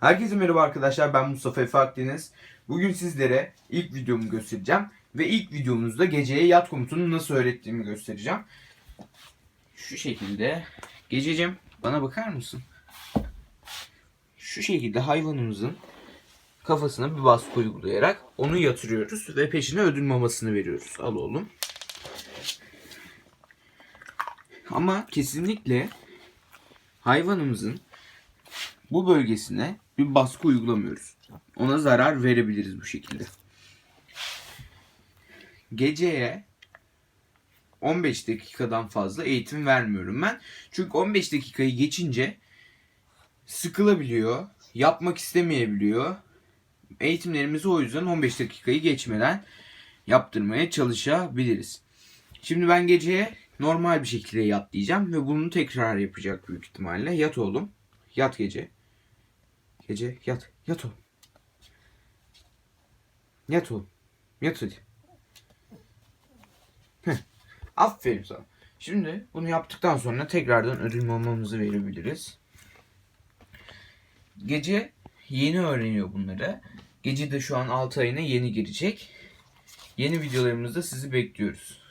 Herkese merhaba arkadaşlar ben Mustafa Efe Akdeniz. Bugün sizlere ilk videomu göstereceğim. Ve ilk videomuzda geceye yat komutunu nasıl öğrettiğimi göstereceğim. Şu şekilde. Gececim bana bakar mısın? Şu şekilde hayvanımızın kafasına bir baskı uygulayarak onu yatırıyoruz ve peşine ödül mamasını veriyoruz. Al oğlum. Ama kesinlikle hayvanımızın bu bölgesine bir baskı uygulamıyoruz. Ona zarar verebiliriz bu şekilde. Geceye 15 dakikadan fazla eğitim vermiyorum ben. Çünkü 15 dakikayı geçince sıkılabiliyor, yapmak istemeyebiliyor. Eğitimlerimizi o yüzden 15 dakikayı geçmeden yaptırmaya çalışabiliriz. Şimdi ben geceye normal bir şekilde yat diyeceğim ve bunu tekrar yapacak büyük ihtimalle. Yat oğlum. Yat gece. Gece yat. Yat oğlum. Yat oğlum. Yat hadi. Heh. Aferin sana. Şimdi bunu yaptıktan sonra tekrardan ödül mamamızı verebiliriz. Gece yeni öğreniyor bunları. Gece de şu an 6 ayına yeni girecek. Yeni videolarımızda sizi bekliyoruz.